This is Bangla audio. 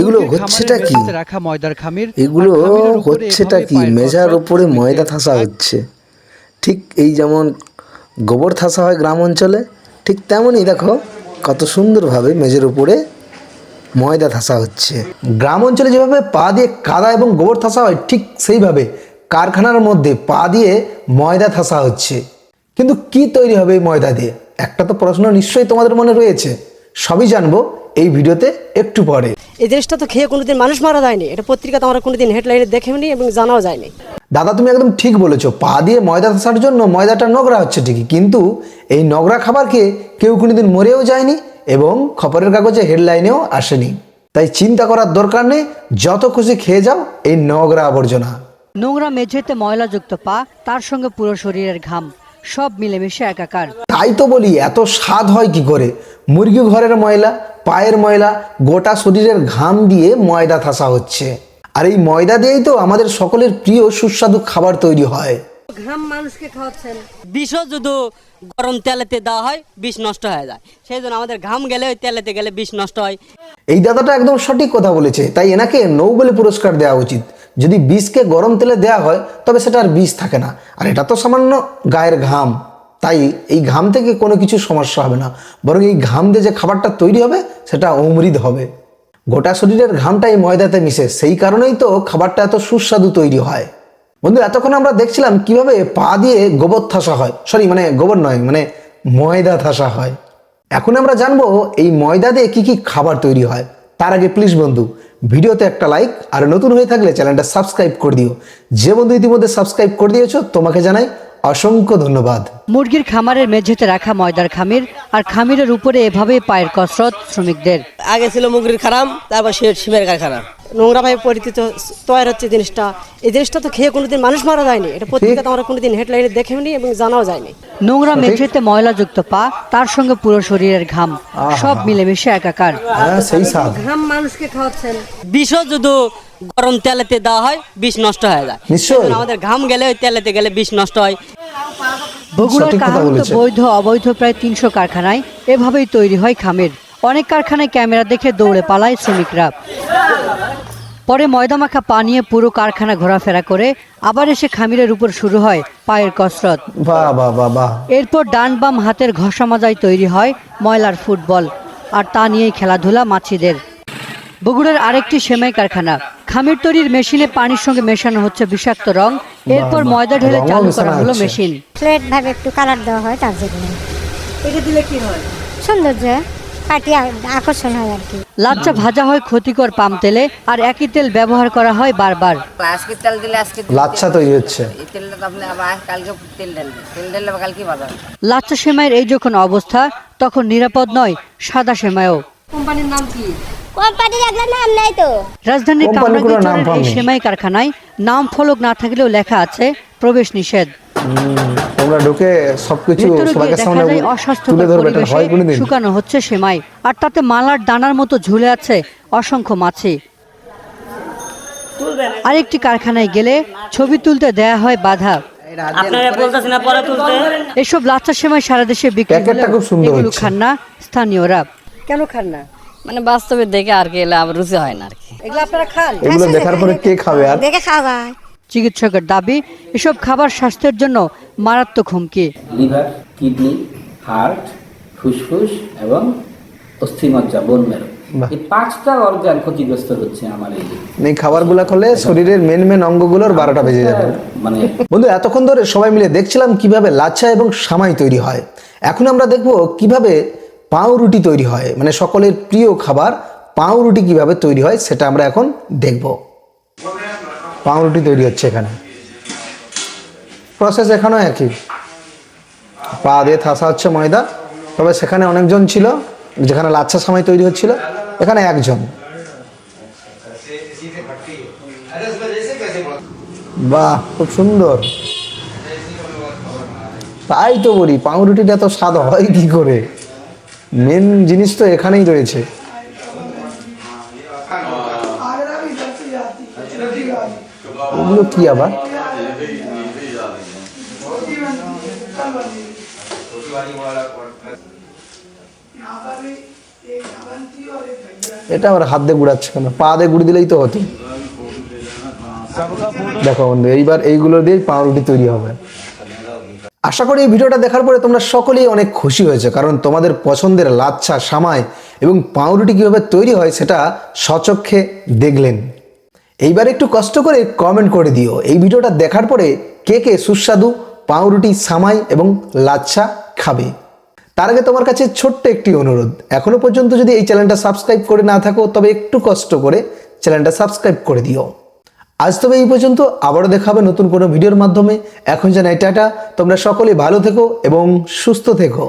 এগুলো হচ্ছেটা কি? রাখা ময়দার খামির এগুলো হচ্ছেটা কি? মেজার ওপরে ময়দা থাসা হচ্ছে। ঠিক এই যেমন গোবর থাসা হয় গ্রাম অঞ্চলে ঠিক তেমনই দেখো কত সুন্দরভাবে মেজের উপরে ময়দা থাসা হচ্ছে। গ্রাম অঞ্চলে যেভাবে পা দিয়ে কাদা এবং গোবর থাসা হয় ঠিক সেইভাবে কারখানার মধ্যে পা দিয়ে ময়দা থাসা হচ্ছে। কিন্তু কি তৈরি হবে এই ময়দা দিয়ে? একটা তো প্রশ্ন নিশ্চয়ই তোমাদের মনে রয়েছে। সবই জানব এই ভিডিওতে একটু পরে। এই জিনিসটা তো খেয়ে কোনোদিন মানুষ মারা যায়নি। এটা পত্রিকাতে আমরা কোনোদিন হেডলাইনে দেখেওনি এবং জানাও যায়নি। দাদা তুমি একদম ঠিক বলেছ। পা দিয়ে ময়দা থাসার জন্য ময়দাটা নোংরা হচ্ছে ঠিকই কিন্তু এই নোংরা খাবার খেয়ে কেউ কোনোদিন মরেও যায়নি এবং খবরের কাগজে হেডলাইনেও আসেনি। তাই চিন্তা করার দরকার নেই যত খুশি খেয়ে যাও এই নোংরা আবর্জনা। নোংরা মেঝেতে ময়লাযুক্ত পা তার সঙ্গে পুরো শরীরের ঘাম। সব মিলেমিশে একাকার। তাই তো বলি এত স্বাদ হয় কি করে? মুরগি ঘরের ময়লা পায়ের ময়লা গোটা শরীরের ঘাম দিয়ে ময়দা থাসা হচ্ছে। আর এই ময়দা দিয়েই তো আমাদের সকলের প্রিয় সুস্বাদু খাবার তৈরি হয়। ঘাম মানুষকে খাওয়াচ্ছেন। বিষও যদি গরম তেলেতে দেওয়া হয় বিষ নষ্ট হয়ে যায়। সেই জন্য আমাদের ঘাম গেলে ওই তেলেতে গেলে বিষ নষ্ট হয়। এই দাদাটা একদম সঠিক কথা বলেছে। তাই এনাকে নোবেল পুরস্কার দেওয়া উচিত। যদি বিষকে গরম তেলে দেওয়া হয়, তবে সেটা আর বিষ থাকে না। আর এটা তো সামান্য গায়ের ঘাম। তাই এই ঘাম থেকে কোনো কিছু সমস্যা হবে না। বরং এই ঘাম দিয়ে যে খাবারটা তৈরি হবে, সেটা অমৃত হবে। গোটা শরীরের ঘামটা এই ময়দাতে মিশে। সেই কারণেই তো খাবারটা এত সুস্বাদু তৈরি হয়। বন্ধু এতক্ষণ আমরা দেখছিলাম কীভাবে পা দিয়ে গোবর থাসা হয়। সরি মানে গোবর নয় মানে ময়দা থাসা হয়। এখন আমরা জানব এই ময়দা দিয়ে কি কি খাবার তৈরি হয়। তার আগে প্লিজ বন্ধু ভিডিওতে একটা লাইক আর নতুন হয়ে থাকলে চ্যানেলটা সাবস্ক্রাইব করে দিও। যে বন্ধু ইতিমধ্যে সাবস্ক্রাইব করে দিয়েছ তোমাকে জানাই অসংখ্য ধন্যবাদ। মুরগির খামারের মেঝেতে রাখা ময়দার খামির আর খামিরের উপরে এভাবে পায়ের কসরত শ্রমিকদের। আগে ছিল মুরগির খারাম তারপর সে সিমের কারখানা। নোংরাভাবে পরিচিত তৈরি হচ্ছে জিনিসটা। এই জিনিসটা তো খেয়ে কোনোদিন মানুষ মারা যায়নি। এটা পত্রিকাতে আমরা কোনোদিন হেডলাইনে দেখেওনি এবং জানাও যায়নি। নোংরা মেঝেতে ময়লাযুক্ত পা তার সঙ্গে পুরো শরীরের ঘাম সব মিলেমিশে একাকার। হ্যাঁ ঘাম মানুষকে খাওয়াচ্ছেন। বিষও যদি গরম তেলেতে দেওয়া হয় বিষ নষ্ট হয়ে যায়। আমাদের ঘাম গেলে ওই তেলেতে গেলে বিষ নষ্ট হয়। বগুড়ার বলেছে। বৈধ অবৈধ প্রায় তিনশো কারখানায় এভাবেই তৈরি হয় খামির। অনেক কারখানায় ক্যামেরা দেখে দৌড়ে পালায় শ্রমিকরা। পরে ময়দামাখা পা নিয়ে পুরো কারখানা ঘোরাফেরা করে আবার এসে খামিরের উপর শুরু হয় পায়ের কসরত। বাহ বাহ বাহ বাহ। এরপর ডান বাম হাতের ঘষা মাজায় তৈরি হয় ময়লার ফুটবল। আর তা নিয়েই খেলাধুলা মাছিদের। বগুড়ার আরেকটি সেমাই কারখানা। খামির তৈরির মেশিনে পানির সঙ্গে মেশানো হচ্ছে বিষাক্ত রং। এরপর ময়দা ঢেলে চালু করা হলো মেশিন। ফ্লেট ভাবে একটু কালার দেওয়া হয় তার জন্য। এটা দিলে কি হয়? সৌন্দর্য। পাটি আকর্ষণ হয় আর কি। লাচ্চা ভাজা হয় ক্ষতিকর পাম তেলে আর একই তেল ব্যবহার করা হয় বারবার। আজকে তেল দিলে আজকে লাচ্ছা তৈরি হচ্ছে। এই তেলটা তো আপনি আবার কালকে তেল ঢালবে তেল ঢাললে কালকে বাজার। লাচ্চা সেমাইয়ের এই যখন অবস্থা তখন নিরাপদ নয় সাদা সেমাইও। কোম্পানির নাম কি? কোম্পানির একটা নাম নাই তো। রাজধানীর এই সেমাই কারখানায় নাম ফলক না থাকলেও লেখা আছে প্রবেশ নিষেধ। তোমরা ঢুকে সবকিছু সামনে তুলে ধরবে এটা হয় কোনোদিন শুকানো হচ্ছে সেমাই। আর তাতে মালার দানার মতো ঝুলে আছে অসংখ্য মাছি। আরেকটি কারখানায় গেলে ছবি তুলতে দেয়া হয় বাধা। আপনারা বলতেছেন না পরে তুলতে? এসব লাচ্চা সেমাই সারা দেশে বিক্রি প্যাকেটটা খুব সুন্দর এগুলো হচ্ছে। খান না স্থানীয়রা। কেন খান না? মানে বাস্তবে দেখে আর কি এলে রুচি হয় না আর কি। এগুলো আপনারা খান। এগুলো দেখার পরে কে খাবে আর? দেখে খাওয়া যায়। চিকিৎসকের দাবি এসব খাবার স্বাস্থ্যের জন্য মারাত্মক হুমকি। লিভার কিডনি হার্ট ফুসফুস এবং অস্থিমজ্জা বোন মেরু এই পাঁচটা অর্গান ক্ষতিগ্রস্ত হচ্ছে আমার এই এই খাবারগুলো খেলে শরীরের মেন মেন অঙ্গগুলোর বারোটা বেজে যাবে। মানে বন্ধু এতক্ষণ ধরে সবাই মিলে দেখছিলাম কীভাবে লাচ্ছা এবং সামাই তৈরি হয়। এখন আমরা দেখব কীভাবে পাউরুটি তৈরি হয়। মানে সকলের প্রিয় খাবার পাউরুটি কীভাবে তৈরি হয় সেটা আমরা এখন দেখব। পাউরুটি তৈরি হচ্ছে এখানে। প্রসেস এখানেও একই। পা দিয়ে থাসা হচ্ছে ময়দা। তবে সেখানে অনেকজন ছিল, যেখানে লাচ্ছা সময় তৈরি হচ্ছিল, এখানে একজন। বাহ, খুব সুন্দর। তাই তো বলি, পাউরুটিটা তো স্বাদ হয় কি করে? মেন জিনিস তো এখানেই রয়েছে। ওগুলো কি আবার? এটা আবার হাত দিয়ে গুড়াচ্ছে কেন? পা দিয়ে গুড়ি দিলেই তো হতো। দেখো বন্ধু, এইবার এইগুলো দিয়ে পাউরুটি তৈরি হবে। আশা করি এই ভিডিওটা দেখার পরে তোমরা সকলেই অনেক খুশি হয়েছে, কারণ তোমাদের পছন্দের লাচ্ছা, সামাই এবং পাউরুটি কীভাবে তৈরি হয় সেটা সচক্ষে দেখলেন। এইবার একটু কষ্ট করে কমেন্ট করে দিও। এই ভিডিওটা দেখার পরে কে কে সুস্বাদু পাউরুটি, সামাই এবং লাচ্ছা খাবে? তার আগে তোমার কাছে ছোট্ট একটি অনুরোধ। এখনও পর্যন্ত যদি এই চ্যানেলটা সাবস্ক্রাইব করে না থাকো, তবে একটু কষ্ট করে চ্যানেলটা সাবস্ক্রাইব করে দিও। আজ তবে এই পর্যন্ত, আবারও দেখা হবে নতুন কোনো ভিডিওর মাধ্যমে। এখন জানাই টাটা, তোমরা সকলে ভালো থেকো এবং সুস্থ থেকো।